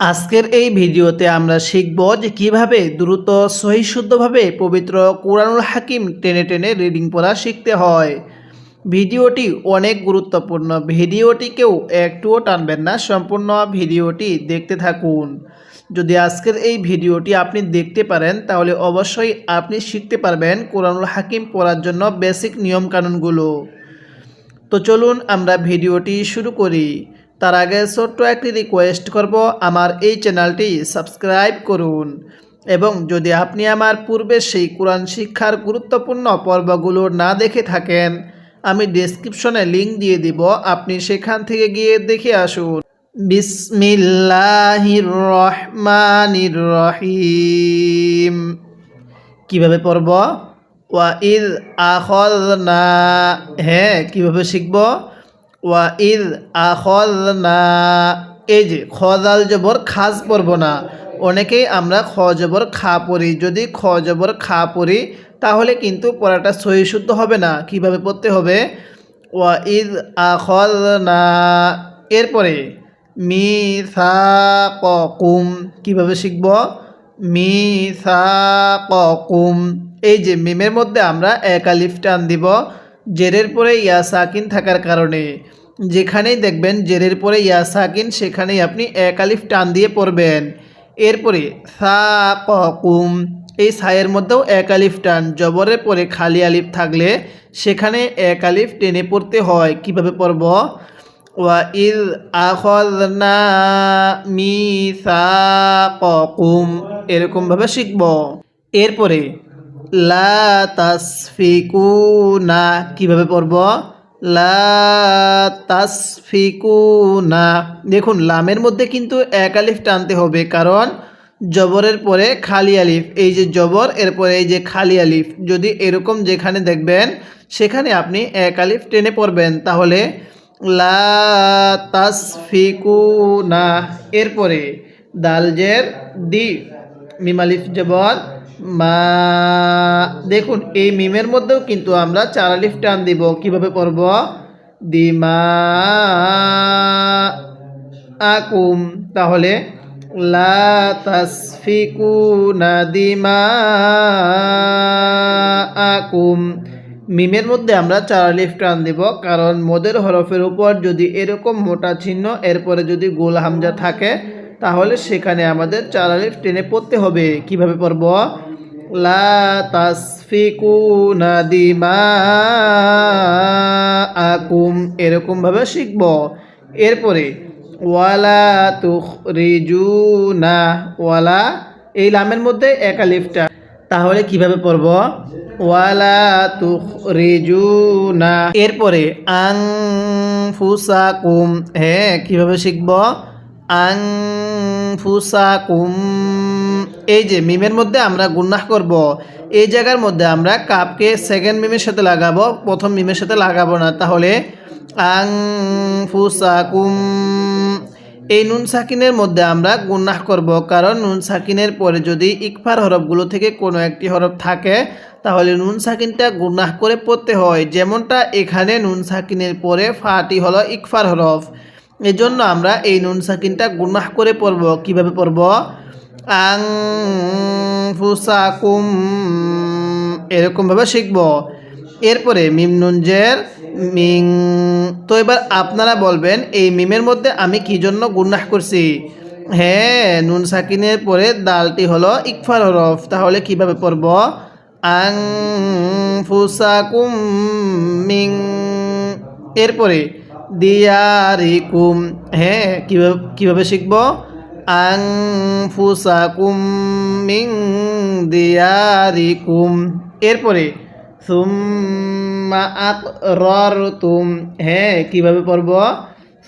আজকের এই ভিডিওতে আমরা শিখব যে কীভাবে দ্রুত সহিশুদ্ধভাবে পবিত্র কোরআনুল হাকিম টেনে টেনে রিডিং পড়া শিখতে হয়। ভিডিওটি অনেক গুরুত্বপূর্ণ। ভিডিওটিকেও একটুও টানবেন না, সম্পূর্ণ ভিডিওটি দেখতে থাকুন। যদি আজকের এই ভিডিওটি আপনি দেখতে পারেন, তাহলে অবশ্যই আপনি শিখতে পারবেন কোরআনুল হাকিম পড়ার জন্য বেসিক নিয়মকানুনগুলো। তো চলুন আমরা ভিডিওটি শুরু করি। তার আগে ছোট্ট একটি রিকোয়েস্ট করব, আমার এই চ্যানেলটি সাবস্ক্রাইব করুন। এবং যদি আপনি আমার পূর্বে সেই কোরআন শিক্ষার গুরুত্বপূর্ণ পর্বগুলো না দেখে থাকেন, আমি ডেসক্রিপশনে লিঙ্ক দিয়ে দিব, আপনি সেখান থেকে গিয়ে দেখে আসুন। বিসমিল্লাহির রহমানির রহিম। কীভাবে পড়ব? ওয়া ইদ আখল না হ্যাঁ কীভাবে শিখব? ওয়া ইদ এই যে খজাল জবর খাস পড়ব না। অনেকেই আমরা খ জবর খা পড়ি। যদি খ জবর খা পড়ি, তাহলে কিন্তু পড়াটা সহি শুদ্ধ হবে না। কীভাবে পড়তে হবে? ওয়া ইদ এরপরে মি সা কুম কীভাবে শিখব? মি সা কুম এই যে মিমের মধ্যে আমরা এক আলিফ টান দিব। জেরের পরে ইয়া সাকিন থাকার কারণে। যেখানেই দেখবেন জেরের পরে ইয়া সাকিন সেখানেই আপনি এক আলিফ টান দিয়ে পড়বেন। এরপরে সা কুম এই সায়ের মধ্যেও এক আলিফ টান। জবরের পরে খালি আলিফ থাকলে সেখানে এক আলিফ টেনে পড়তে হয়। কীভাবে পড়ব? ওয়া ইল আখনা মিসাকুম এরকমভাবে শিখব। এরপরে লা কীভাবে পড়ব? লা দেখুন, লামের মধ্যে কিন্তু এক আলিফ টানতে হবে, কারণ জবরের পরে খালি আলিফ, এই যে জবর, এরপরে এই যে খালি আলিফ। যদি এরকম যেখানে দেখবেন, সেখানে আপনি এক আলিফ টেনে পড়বেন। তাহলে লা এরপরে দালজের দি মিমালিফ জবর মা, দেখুন, এই মিমের মধ্যেও কিন্তু আমরা চার আলিফ টান দিব। কীভাবে পড়ব দিমা আকুম তাহলে দিমা আকুম মিমের মধ্যে আমরা চার আলিফ টান দিব, কারণ মদের হরফের উপর যদি এরকম মোটা চিহ্ন, এরপরে যদি গোল হামজা থাকে তাহলে সেখানে আমাদের চার আলিফ টেনে পড়তে হবে। কীভাবে পড়ব? লা তাসফিকুনা দিমা এরকমভাবে শিখব। এরপরে, ওয়ালা তুখরিজুনা, ওয়ালা এই লামের মধ্যে এক আলিফটা। তাহলে কীভাবে পড়ব? ওয়ালা তুখরিজুনা। এরপরে আং ফুসাকুম হ্যাঁ কীভাবে শিখব? আং ফুসাকুম এই যে মিমের মধ্যে আমরা গুন্নাহ করব, এই জায়গার মধ্যে আমরা কাপকে সেকেন্ড মিমের সাথে লাগাবো, প্রথম মিমের সাথে লাগাবো না। তাহলে আং ফুসাকুম এই নুন সাকিনের মধ্যে আমরা গুন্নাহ করব, কারণ নুন সাকিনের পরে যদি ইকফার হরফগুলো থেকে কোনো একটি হরফ থাকে, তাহলে নুন সাকিনটা গুন্নাহ করে পড়তে হয়। যেমনটা এখানে নুন সাকিনের পরে ফাটি হলো ইকফার হরফ। এজন্য আমরা এই নুন সাকিনটা গুন্নাহ করে পড়ব কীভাবে পড়ব আং ফুসাকুম এরকমভাবে শিখব। এরপরে মিম নুনজের মিং। তো এবার আপনারা বলবেন, এই মিমের মধ্যে আমি কি জন্য গুন্নাহ করছি? হ্যাঁ নুন সাকিনের পরে দালটি হলো ইকফার হরফ। তাহলে কীভাবে পড়ব আং ফুসাকুম মিং। এরপরে দিয়ারিকুম। হ্যাঁ কীভাবে কীভাবে শিখব? আং ফুসাকুম মিং দিয়ারিকুম। এরপরে, সুম্মা আকরারতুম। হ্যাঁ কীভাবে পড়ব?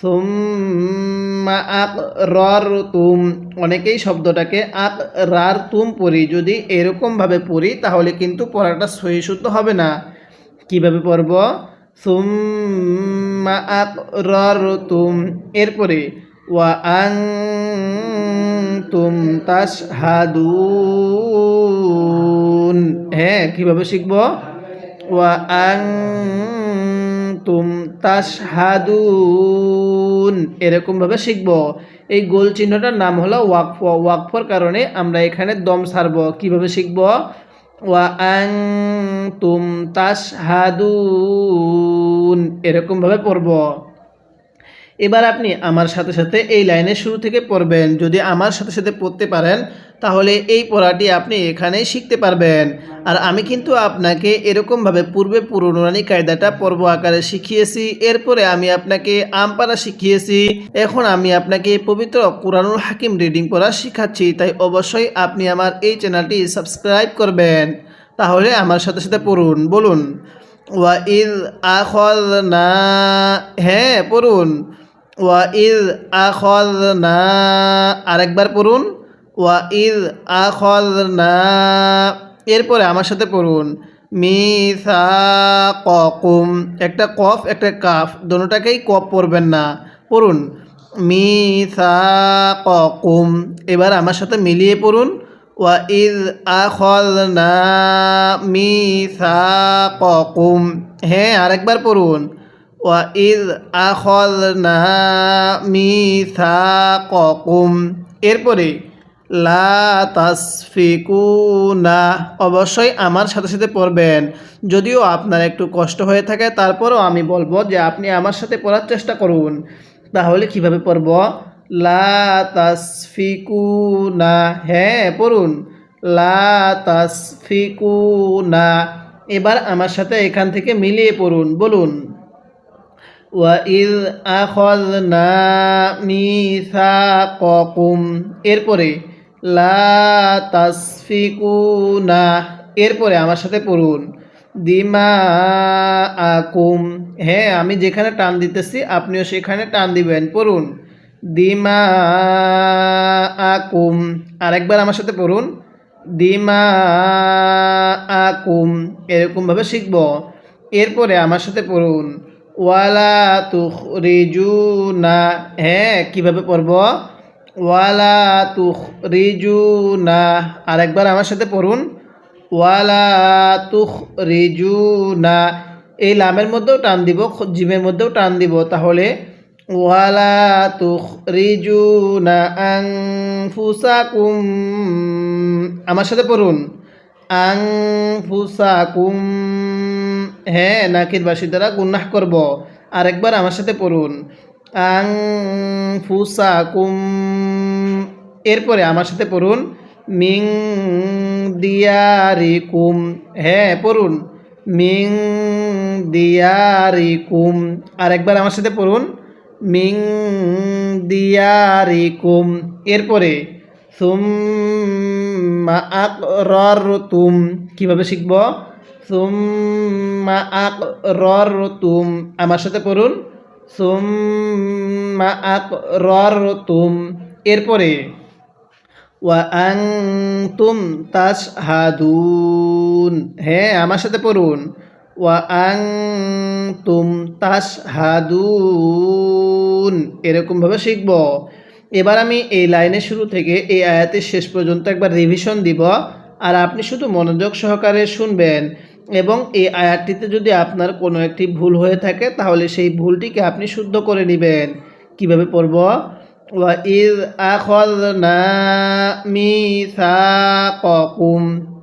সুম্মা আকরারতুম। অনেকেই শব্দটাকে আকরারতুম পড়ি। যদি এরকমভাবে পড়ি, তাহলে কিন্তু পড়াটা সহি শুদ্ধ হবে না। কীভাবে পড়ব? সুম্মা আকরারতুম এরপরে, ওয়া আং তুম তাসহাদুন হ্যাঁ কীভাবে শিখব? ওয়া আং তুম তাসহাদুন হাদুন এরকমভাবে শিখব। এই গোল চিহ্নটার নাম হলো ওয়াকফ। ওয়াকফর কারণে আমরা এখানে দম সারব কীভাবে শিখব? ওয়া আং তুম তাস হাদুন এরকমভাবে পড়ব। এবার আপনি আমার সাথে সাথে এই লাইনের শুরু থেকে পড়বেন। যদি আমার সাথে সাথে পড়তে পারেন তাহলে এই পড়াটি আপনি এখানেই শিখতে পারবেন। আর আমি কিন্তু আপনাকে এরকমভাবে পূর্বে পুরনুরানি কায়দাটা পর্ব আকারে শিখিয়েছি, এরপরে আমি আপনাকে আমপারা শিখিয়েছি। এখন আমি আপনাকে পবিত্র কোরআনুল হাকিম রিডিং পড়া শিখাচ্ছি, তাই অবশ্যই আপনি আমার এই চ্যানেলটি সাবস্ক্রাইব করবেন। তাহলে আমার সাথে সাথে পড়ুন, বলুন, ওয়া ইদ আখল না হ্যাঁ পড়ুন, ওয়া ইদ আখল না আরেকবার পড়ুন। ওয়া ইদ আখল না এরপরে আমার সাথে পড়ুন। মিসা কুম একটা কফ, একটা কাফ দোনোটাকেই কফ পড়বেন না। পড়ুন। মিসা কুম এবার আমার সাথে মিলিয়ে পড়ুন। ওয়া ইদ আখল না মিসা কুম হ্যাঁ আরেকবার পড়ুন। ওয়া ইদ আখল না মিসা কুম এরপরে লা তাসফিকুনা। অবশ্যই আমার সাথে সাথে পড়বেন। যদিও আপনার একটু কষ্ট হয়ে থাকে, তারপরও আমি বলব যে আপনি আমার সাথে পড়ার চেষ্টা করুন। তাহলে কীভাবে পড়ব? লা তাসফিকুনা। হ্যাঁ পড়ুন। লা তাসফিকুনা। এবার আমার সাথে এখান থেকে মিলিয়ে পড়ুন, বলুন। ওয়াইদ আখযনা মিসাকাকুম। এরপরে লা এরপরে আমার সাথে পড়ুন। দিমা আকুম হ্যাঁ আমি যেখানে টান দিতেছি, আপনিও সেখানে টান দিবেন, পড়ুন। দিমা আকুম আরেকবার আমার সাথে পড়ুন। দিমা আকুম এরকমভাবে শিখব। এরপরে আমার সাথে পড়ুন। ওয়ালা তুখ রিজু তুখরিজুনা হ্যাঁ কীভাবে পড়ব? ওয়ালা তুখরিজুনা। আরেকবার আমার সাথে পড়ুন। ওয়ালা তুখরিজুনা। এই লামের মধ্যেও টান দিব, জিমের মধ্যেও টান দিব। তাহলে ওয়ালা তুখরিজুনা আনফুসাকুম। আমার সাথে পড়ুন। আং আনফুসাকুম। হ্যাঁ নাকির বাসি দ্বারা গুন্নাহ করব। আরেকবার আমার সাথে পড়ুন। আং ফুসাকুম এরপরে আমার সাথে পড়ুন। মিং দিয়ারিকুম। হ্যাঁ পড়ুন। মিং দিয়ারিকুম। আরেকবার আমার সাথে পড়ুন। মিং দিয়ারিকুম। এরপরে, সুম্মা আকরারতুম। কীভাবে শিখব? সুম্মা আকরারতুম। আমার সাথে পড়ুন। সুম্মা আকরারতুম। এরপরে, ওয়া আনতুম তাশহাদুন। হ্যাঁ আমার সাথে পড়ুন। ওয়া আনতুম তাশহাদুন। এরকমভাবে শিখব। এবার আমি এই লাইনের শুরু থেকে এই আয়াতের শেষ পর্যন্ত একবার রিভিশন দিব। আর আপনি শুধু মনোযোগ সহকারে শুনবেন। এবং এই আয়াতটিতে যদি আপনার কোনো একটি ভুল হয়ে থাকে, তাহলে সেই ভুলটিকে আপনি শুদ্ধ করে নেবেন। কীভাবে পড়ব?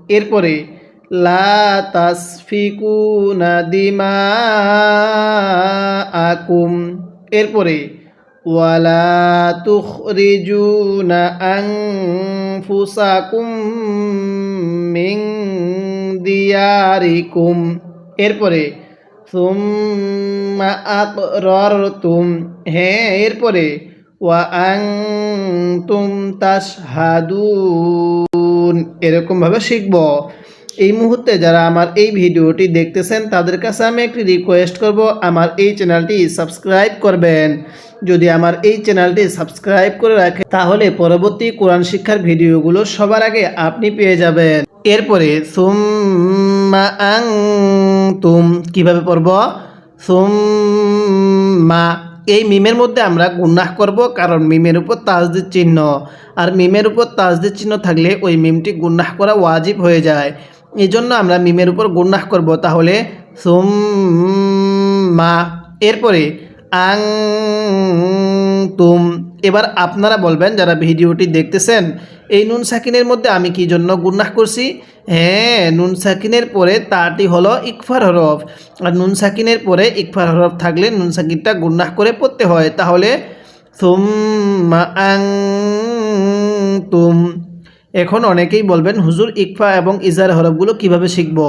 এরপরে দিমাআকুম। এরপরে ওয়ালা তুখরিজুনা আনফুসাকুম মিন দিয়ারিকুম এরপরে, সুম্মা আকরারতুম হ্যাঁ এরপরে, ওয়া আনতুম তাশহাদুন। এরকমভাবে শিখব। এই মুহূর্তে যারা আমার এই ভিডিওটি দেখতেছেন, তাদের কাছে আমি একটি রিকোয়েস্ট করব, আমার এই চ্যানেলটি সাবস্ক্রাইব করবেন। যদি আমার এই চ্যানেলটি সাবস্ক্রাইব করে রাখে তাহলে পরবর্তী কোরআন শিক্ষার ভিডিওগুলো সবার আগে আপনি পেয়ে যাবেন। এরপরে, সুম্মা আং তুম কীভাবে পড়ব? সুম্মা, এই মিমের মধ্যে আমরা গুন্নাহ করব কারণ মিমের উপর তাজদির চিহ্ন। আর মিমের উপর তাজদির চিহ্ন থাকলে ওই মিমটি গুন্নাহ করা ওয়াজিব হয়ে যায়। এই জন্য আমরা মিমের উপর গুন্নাহ করব। তাহলে, সুম্মা, এরপরে আং তুম এবার আপনারা বলবেন, যারা ভিডিওটি দেখতেছেন, এই নুন সাকিনের মধ্যে আমি কি জন্য গুন্নাহ করছি? হ্যাঁ নুন সাকিনের পরে তাটি হলো ইকফার হরফ। আর নুন সাকিনের পরে ইকফার হরফ থাকলে নুন সাকিনটা গুন্নাহ করে পড়তে হয়। তাহলে তুম এখন অনেকেই বলবেন, হুজুর, ইকফা এবং ইজার হরফগুলো কীভাবে শিখব?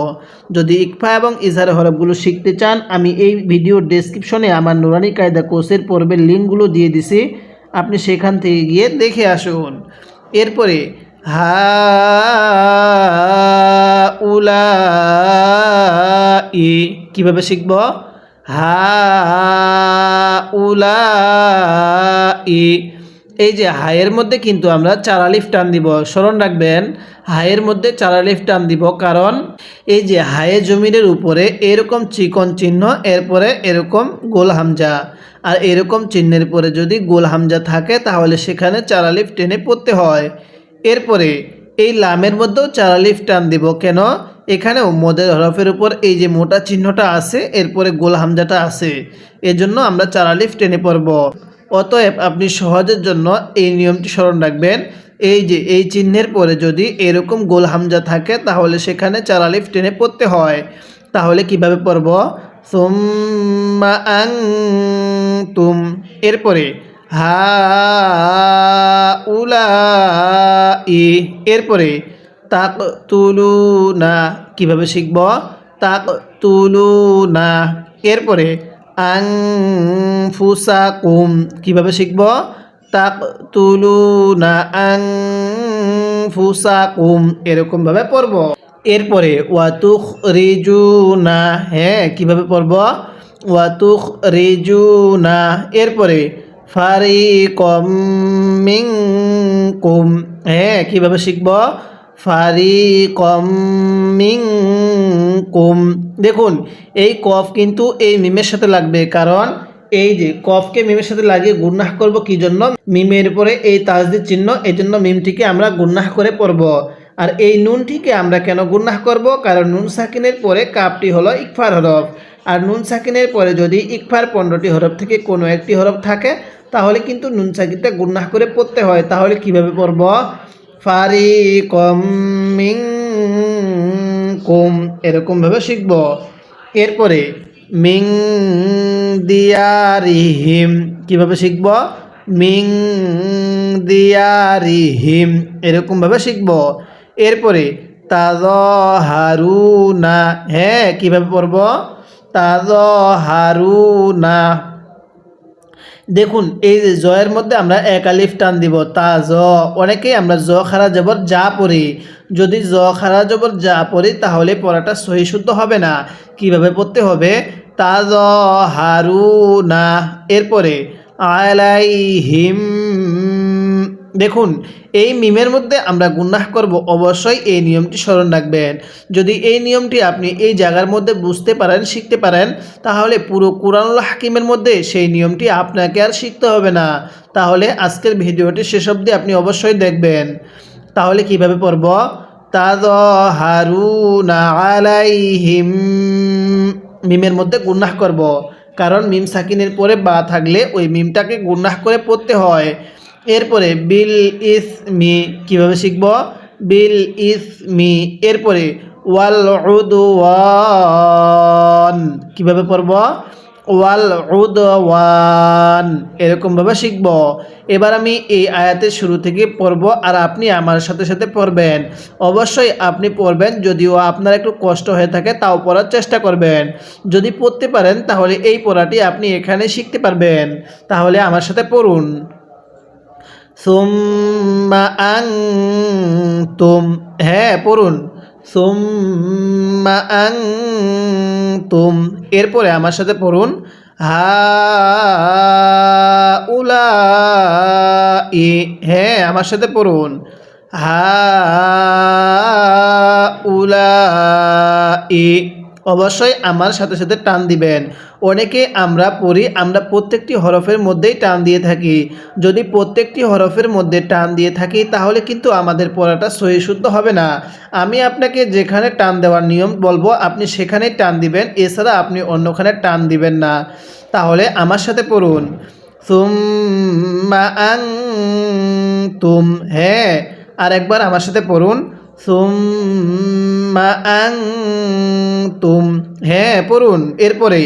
যদি ইকফা এবং ইজার হরফগুলো শিখতে চান, আমি এই ভিডিওর ডেসক্রিপশনে আমার নুরানি কায়দা কোর্সের পর্বের লিঙ্কগুলো দিয়ে দিছি। আপনি সেখান থেকে গিয়ে দেখে আসুন। এরপরে, হা উলা ই, কীভাবে শিখব? হা উলা ই। এই যে হায়ের মধ্যে কিন্তু আমরা চার আলিফ টান দিব। স্মরণ রাখবেন হায়ের মধ্যে চার আলিফ টান দিব, কারণ এই যে হায়ে জমিনের উপরে এরকম চিকন চিহ্ন, এরপরে এরকম গোল হামজা। আর এরকম চিহ্নের পরে যদি গোল হামজা থাকে, তাহলে সেখানে চার আলিফ টেনে পড়তে হয়। এরপরে এই লামের মধ্যেও চার আলিফ টান দিব, কেন? এখানেও মদের হরফের উপর এই যে মোটা চিহ্নটা আছে, এরপরে গোল হামজাটা আছে। এজন্য আমরা চার আলিফ টেনে পড়ব। অতএব আপনি সহজের জন্য এই নিয়মটি স্মরণ রাখবেন। এই যে, এই চিহ্নের পরে যদি এরকম গোল হামজা থাকে, তাহলে সেখানে চার আলিফ টেনে পড়তে হয়। তাহলে কীভাবে পড়ব? সুম্মা আং তুম এরপরে হা উলা ই এরপরে তাক তুলু না কীভাবে শিখব? তাক তুলু না এরপরে আং ফুসা কুম কীভাবে শিখব? তাক তুলু না আং ফুসা কুম এরকমভাবে পড়ব। এরপরে ওয়াতুখ রিজু না হ্যাঁ কীভাবে পড়ব? ওয়াতুখ রিজু না এরপরে ফারি কম হ্যাঁ কীভাবে শিখব? ফারি কম কুম দেখুন, এই কফ কিন্তু এই মিমের সাথে লাগবে। কারণ এই যে কফকে মিমের সাথে লাগিয়ে গুন্নাহ করব কি জন্য? মিমের পরে এই তাজদির চিহ্ন, এই জন্য মিমটিকে আমরা গুন্নাহ করে পড়ব। আর এই নুনটিকে আমরা কেন গুন্নাহ করব? কারণ নুন সাকিনের পরে কাপটি হলো ইকফার হরফ। আর নুন সাকিনের পরে যদি ইকফার পনেরোটি হরফ থেকে কোনো একটি হরফ থাকে, তাহলে কিন্তু নুন সাকিনটা গুন্নাহ করে পড়তে হয়। তাহলে কীভাবে পড়ব? ফারি কম মিং কুম এরকমভাবে শিখব। এরপরে মিং দিয়ারিহিম কীভাবে শিখব? মিং দিয়ারিহিম এরকমভাবে শিখব। এরপরে তাজ হারুনা হ্যাঁ কীভাবে পড়ব? তাজ হারুনা দেখুন, এই যে জয়ের মধ্যে আমরা এক আলিফ টান দিব, তা জ, অনেকেই আমরা জ খারা জবর যা পড়ি। যদি জ খারা জবর যা পড়ি, তাহলে পড়াটা সহি শুদ্ধ হবে না। কীভাবে পড়তে হবে? তা জ, হারু না, এরপরে আলাইহিম দেখুন, এই মিমের মধ্যে আমরা গুন্নাহ করব, অবশ্যই এই নিয়মটি স্মরণ রাখবেন। যদি এই নিয়মটি আপনি এই জায়গার মধ্যে বুঝতে পারেন, শিখতে পারেন, তাহলে পুরো কোরআনুল হাকিমের মধ্যে সেই নিয়মটি আপনাকে আর শিখতে হবে না। তাহলে আজকের ভিডিওটি শেষ অবধি আপনি অবশ্যই দেখবেন। তাহলে কীভাবে পড়ব? তাদ হারুনা আলাইহিম। মিমের মধ্যে গুন্নাহ করব। কারণ মিম সাকিনের পরে বা থাকলে ওই মিমটাকে গুন্নাহ করে পড়তে হয়। এরপরে, বিল ইস মি কীভাবে শিখব? বিল ইস মি এরপরে, ওয়াল উদওয়ান কীভাবে পড়ব? ওয়াল উদওয়ান এরকমভাবে শিখব। এবার আমি এই আয়াতের শুরু থেকে পড়ব আর আপনি আমার সাথে সাথে পড়বেন। অবশ্যই আপনি পড়বেন, যদিও আপনার একটু কষ্ট হয়ে থাকে তাও পড়ার চেষ্টা করবেন। যদি পড়তে পারেন, তাহলে এই পড়াটি আপনি এখানে শিখতে পারবেন। তাহলে আমার সাথে পড়ুন। সুম্মা হ্যাঁ পড়ুন। সুম্মা আং তুম এরপরে আমার সাথে পড়ুন। হা উলা হ্যাঁ আমার সাথে পড়ুন। হা উলা অবশ্যই আমার সাথে সাথে টান দিবেন। অনেকে আমরা পড়ি, আমরা প্রত্যেকটি হরফের মধ্যেই টান দিয়ে থাকি। যদি প্রত্যেকটি হরফের মধ্যে টান দিয়ে থাকি, তাহলে কিন্তু আমাদের পড়াটা সহি শুদ্ধ হবে না। আমি আপনাকে যেখানে টান দেওয়ার নিয়ম বলব, আপনি সেখানেই টান দিবেন, এছাড়া আপনি অন্যখানে টান দিবেন না। তাহলে আমার সাথে পড়ুন। আনতুম হ্যাঁ আর একবার আমার সাথে পড়ুন। সুম্মা আনতুম। হ্যাঁ পড়ুন। এরপরে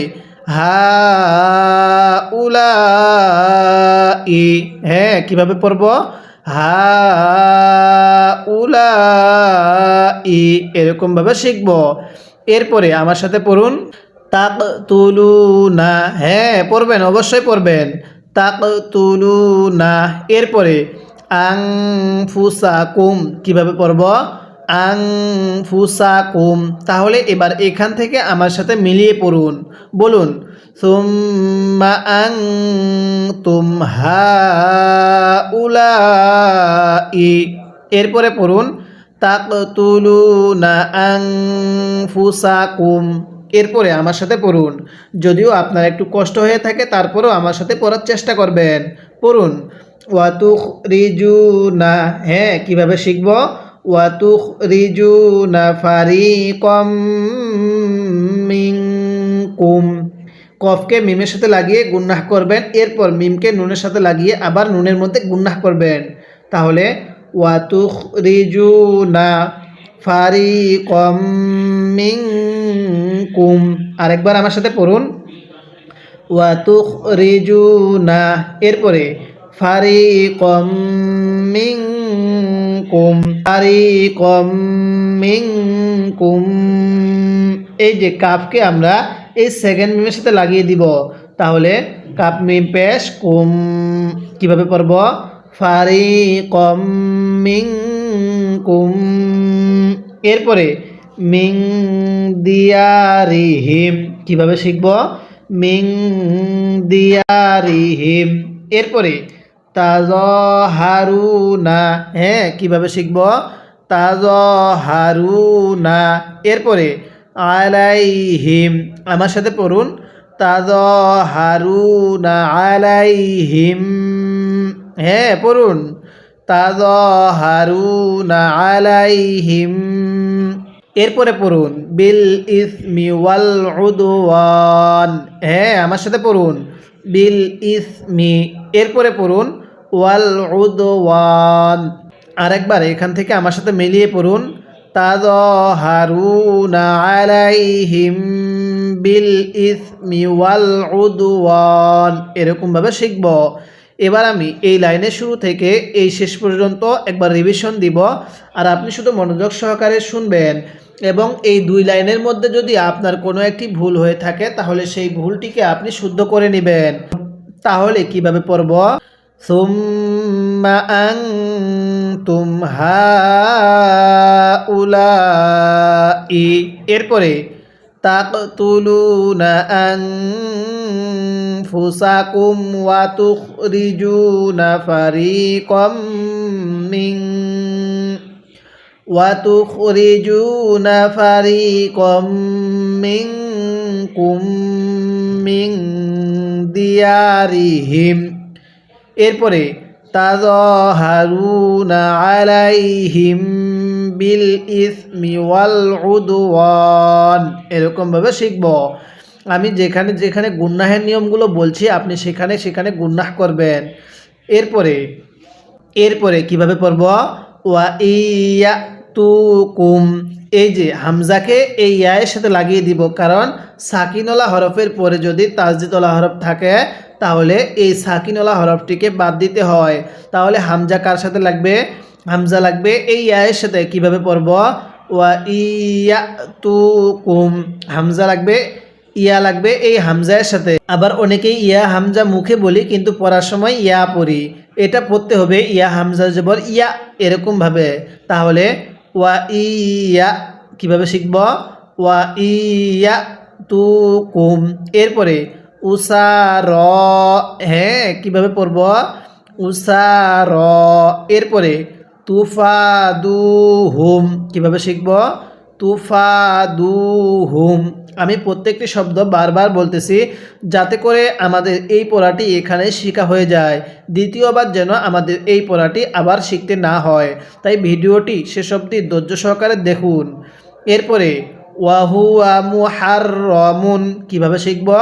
হা উলা ই হ্যাঁ কীভাবে পড়ব? হা উলা ই এরকমভাবে শিখব। এরপরে আমার সাথে পড়ুন। তাক তুলু না হ্যাঁ পড়বেন, অবশ্যই পড়বেন। তাক তুলু না এরপরে আং ফুসা কুম কীভাবে পড়ব? আং ফুসা কুম তাহলে এবার এখান থেকে আমার সাথে মিলিয়ে পড়ুন। বলুন, সুম্মা আং তুম হা ই এরপরে পড়ুন তাক তুলু না আং ফুসা কুম এরপরে আমার সাথে পড়ুন। যদিও আপনার একটু কষ্ট হয়ে থাকে, তারপরেও আমার সাথে পড়ার চেষ্টা করবেন। পড়ুন ওয়াতুখ রিজু না হ্যাঁ কীভাবে শিখব? না ফারি কম কফকে মিমের সাথে লাগিয়ে গুন্নাহ করবেন, এরপর মিমকে নুনের সাথে লাগিয়ে আবার নুনের মধ্যে গুন্নাহ করবেন। তাহলে ওয়াতুখ রিজু না ফারি কম কুম আরেকবার আমার সাথে পড়ুন। ওয়াতুখ রিজু না এরপরে ফারি কম মিং কুম ফারি কম মিং কুম এই যে কাপকে আমরা এই সেকেন্ড মিমের সাথে লাগিয়ে দিব। তাহলে কাপ মিম পেশ কুম। কীভাবে পড়ব? ফারি কম মিং কুম এরপরে মিং দিয়ারিহিম। কীভাবে শিখব? মিং দিয়ারিহিম। এরপরে তাজ হারুনা হ্যাঁ কীভাবে শিখব? তাজ হারুনা এরপরে, আলাইহিম, আমার সাথে পড়ুন। তাজ হারুনা আলাইহিম। হ্যাঁ পড়ুন। তাজ হারুনা আলাইহিম। এরপরে পড়ুন, বিল ইসমি ওয়াল উদওয়ান। হ্যাঁ আমার সাথে পড়ুন। বিল ইসমি। এরপরে পড়ুন ওয়াল উদওয়ান। আরেকবার এখান থেকে আমার সাথে মিলিয়ে পড়ুন। তাজ হারুনা আলাইহিম বিল ইসমি ওয়াল উদওয়ান। এরকমভাবে শিখব। এবার আমি এই লাইনের শুরু থেকে এই শেষ পর্যন্ত একবার রিভিশন দিব। আর আপনি শুধু মনোযোগ সহকারে শুনবেন। এবং এই দুই লাইনের মধ্যে যদি আপনার কোনো একটি ভুল হয়ে থাকে, তাহলে সেই ভুলটিকে আপনি শুদ্ধ করে নেবেন। তাহলে কীভাবে পড়ব? তুম উলা ই এরপরে ওয়া তুখরিজুনা ফারিকাম মিন ওয়া তুখরিজুনা ফারিকাম মিনকুম মিন দিয়ারিহিম এরপরে তাজহারুনা আলাইহিম বিল ওয়াল এরকমভাবে শিখব। আমি যেখানে যেখানে গুন্নাহের নিয়মগুলো বলছি, আপনি সেখানে সেখানে গুন্নাহ করবেন। এরপরে এরপরে কীভাবে পড়ব? ওয়া ইয়া তু কুম এই যে হামজাকে এই ইয়ায়ের সাথে লাগিয়ে দিব, কারণ সাকিনলা হরফের পরে যদি তাজদিদলা হরফ থাকে, তাহলে এই সাকিনলা হরফটিকে বাদ দিতে হয়। তাহলে হামজা কার সাথে লাগবে? হামজা লাগবে এই ইয়ায়ের সাথে। কীভাবে পড়ব? ওয়া ইয়া তু কুম হামজা লাগবে, ইয়া লাগবে এই হামজার সাথে। আবার অনেকেই ইয়া, হামজা মুখে বলি, কিন্তু পড়ার সময় ইয়া পড়ি। এটা পড়তে হবে ইয়া, হামজা জবর ইয়া এরকমভাবে। তাহলে ওয়া ইয়া, কীভাবে শিখব? ওয়া ইয়া তু কুম এরপরে উষা র হ্যাঁ কীভাবে পড়ব? উষা র এরপরে তুফা দু হুম কীভাবে শিখব? তুফা দু হুম আমি প্রত্যেকটি শব্দ বারবার বলতেছি যাতে করে আমাদের এই পড়াটি এখানে শেখা হয়ে যায়। দ্বিতীয়বার যেন আমাদের এই পড়াটি আবার শিখতে না হয়। তাই ভিডিওটি শেষ অবধি ধৈর্য সহকারে দেখুন। এরপরে, ওয়াহুয়া মুহার রমুন কীভাবে শিখব?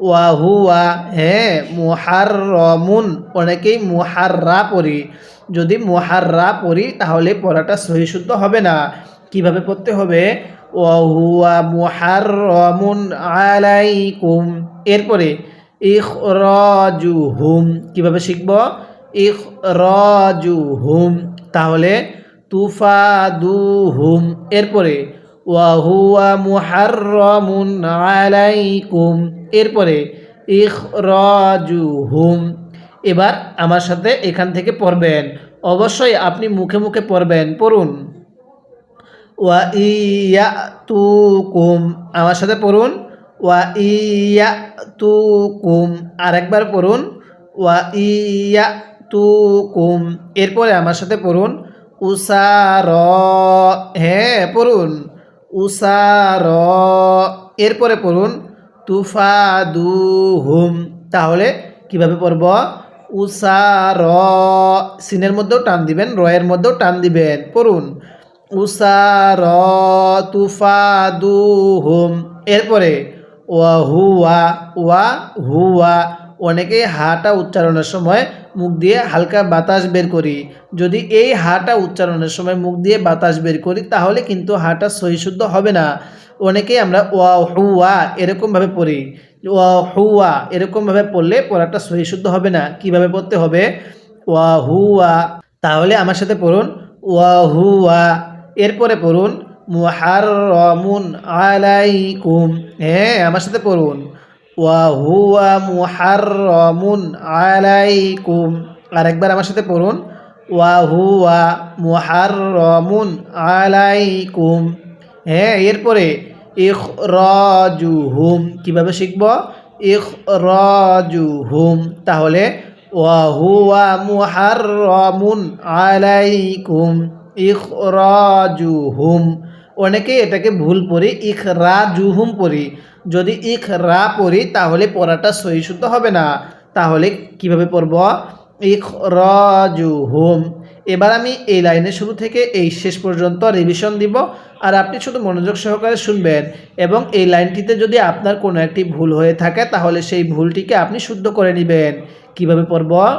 ওয়াহুয়া হ্যাঁ মুহাররমুন। অনেকেই মুহাররা পড়ি। যদি মুহাররা পড়ি, তাহলে পড়াটা সহি শুদ্ধ হবে না। কীভাবে পড়তে হবে? ওয়াহুয়া মুহাররমুন আলাইকুম। এরপরে, ইখরাজুহুম, কীভাবে শিখব? ইখরাজুহুম, তাহলে তুফাদুহুম। এরপরে, ওয়াহুয়া মুহাররমুন আলাইকুম। এরপরে, ইখরাজুহুম। এবার আমার সাথে এখান থেকে পড়বেন। অবশ্যই আপনি মুখে মুখে পড়বেন। পড়ুন। ওয়া ইয়া তুকুম আমার সাথে পড়ুন। ওয়া ইয়া তুকুম আরেকবার পড়ুন। ওয়া ইয়া তুকুম এরপরে আমার সাথে পড়ুন। উসার হ্যাঁ পড়ুন। উসার এরপরে পড়ুন। তুফাদুহুম। তাহলে কীভাবে পড়ব? উসার সিনের মধ্যেও টান দিবেন রয়ের মধ্যেও টান দিবেন। পড়ুন। উসার তুফাদুহুম এরপরে ওয়া হুয়া ওয়া হুয়া। অনেকে হাটা উচ্চারণের সময় মুখ দিয়ে হালকা বাতাস বের করি। যদি এই হাটা উচ্চারণের সময় মুখ দিয়ে বাতাস বের করি, তাহলে কিন্তু হাটা সহিশুদ্ধ হবে না। অনেকেই আমরা ওয়া হুয়া এরকমভাবে পড়ি। ওয়া হুয়া এরকমভাবে পড়লে পড়াটা সহিশুদ্ধ হবে না। কীভাবে পড়তে হবে? ওয়া হুয়া। তাহলে আমার সাথে পড়ুন। ওয়া হুয়া। এরপরে পড়ুন, মুহাররমুন আলাইকুম হ্যাঁ আমার সাথে পড়ুন, ওয়া হুয়া মুহাররমুন আলাইকুম আরেকবার আমার সাথে পড়ুন, ওয়া হুয়া মুহাররমুন আলাইকুম হ্যাঁ এরপরে, ইখরাজুহুম কীভাবে শিখব? ইখরাজুহুম তাহলে, ওয়া হুয়া মুহাররমুন আলাইকুম ইখরাজুহুম। অনেকে এটাকে ভুল পড়ি, ইখরাজুহুম পড়ি। যদি ইখরা পড়ি, তাহলে পড়াটা সহি শুদ্ধ হবে না। তাহলে কীভাবে পড়ব? ইখরাজুহুম। এবার আমি এই লাইনের শুরু থেকে এই শেষ পর্যন্ত রিভিশন দিব, আর আপনি শুধু মনোযোগ সহকারে শুনবেন এবং এই লাইনটিতে যদি আপনার কোনো একটি ভুল হয়ে থাকে, তাহলে সেই ভুলটিকে আপনি শুদ্ধ করে নেবেন। কীভাবে পড়ব?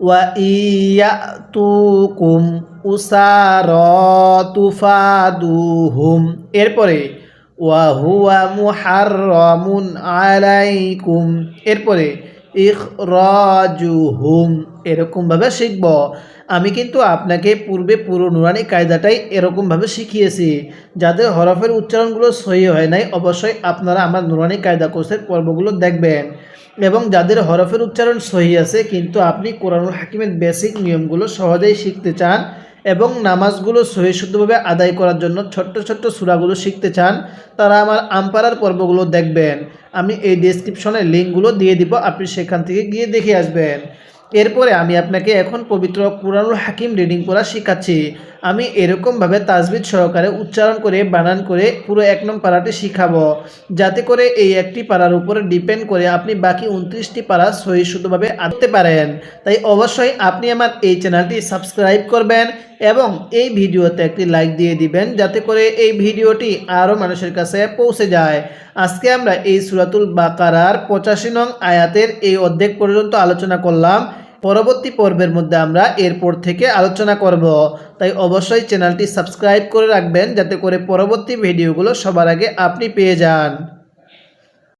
ওয়া ইয়াতুকুম। উসার তুফাদুহুম এরপরে ওয়া হুয়া মুহাররমুন আলাইকুম। এরপরে, ইখরাজুহুম। এরকমভাবে শিখব। আমি কিন্তু আপনাকে পূর্বে পুরো নুরানি কায়দাটাই এরকমভাবে শিখিয়েছি। যাদের হরফের উচ্চারণগুলো সহি হয় নাই, অবশ্যই আপনারা আমার নুরানি কায়দা কোর্সের পর্বগুলো দেখবেন। এবং যাদের হরফের উচ্চারণ সহি আছে, কিন্তু আপনি কোরআনুল হাকিমের বেসিক নিয়মগুলো সহজেই শিখতে চান এবং নামাজগুলো সহি শুদ্ধভাবে আদায় করার জন্য ছোট্ট ছোট্ট সুরাগুলো শিখতে চান, তারা আমার আম্পারার পর্বগুলো দেখবেন। আমি এই ডিসক্রিপশনে লিঙ্কগুলো দিয়ে দিব, আপনি সেখান থেকে গিয়ে দেখে আসবেন। এরপরে আমি আপনাকে এখন পবিত্র কুরআনুল হাকিম রিডিং করা শেখাচ্ছি। আমি এরকমভাবে তাজবিদ সহকারে উচ্চারণ করে, বানান করে পুরো এক নং পাড়াটি শিখাবো। যাতে করে এই একটি পাড়ার উপরে ডিপেন্ড করে আপনি বাকি উনত্রিশটি পাড়া সহি আনতে পারেন। তাই অবশ্যই আপনি আমার এই চ্যানেলটি সাবস্ক্রাইব করবেন এবং এই ভিডিওতে একটি লাইক দিয়ে দিবেন, যাতে করে এই ভিডিওটি আরও মানুষের কাছে পৌঁছে যায়। আজকে আমরা এই সুরাতুল বাকারার পঁচাশি নং আয়াতের এই অর্ধেক পর্যন্ত আলোচনা করলাম। পরবর্তী পর্বের মধ্যে আমরা এরপর থেকে আলোচনা করব। তাই অবশ্যই চ্যানেলটি সাবস্ক্রাইব করে রাখবেন, যাতে করে পরবর্তী ভিডিওগুলো সবার আগে আপনি পেয়ে যান।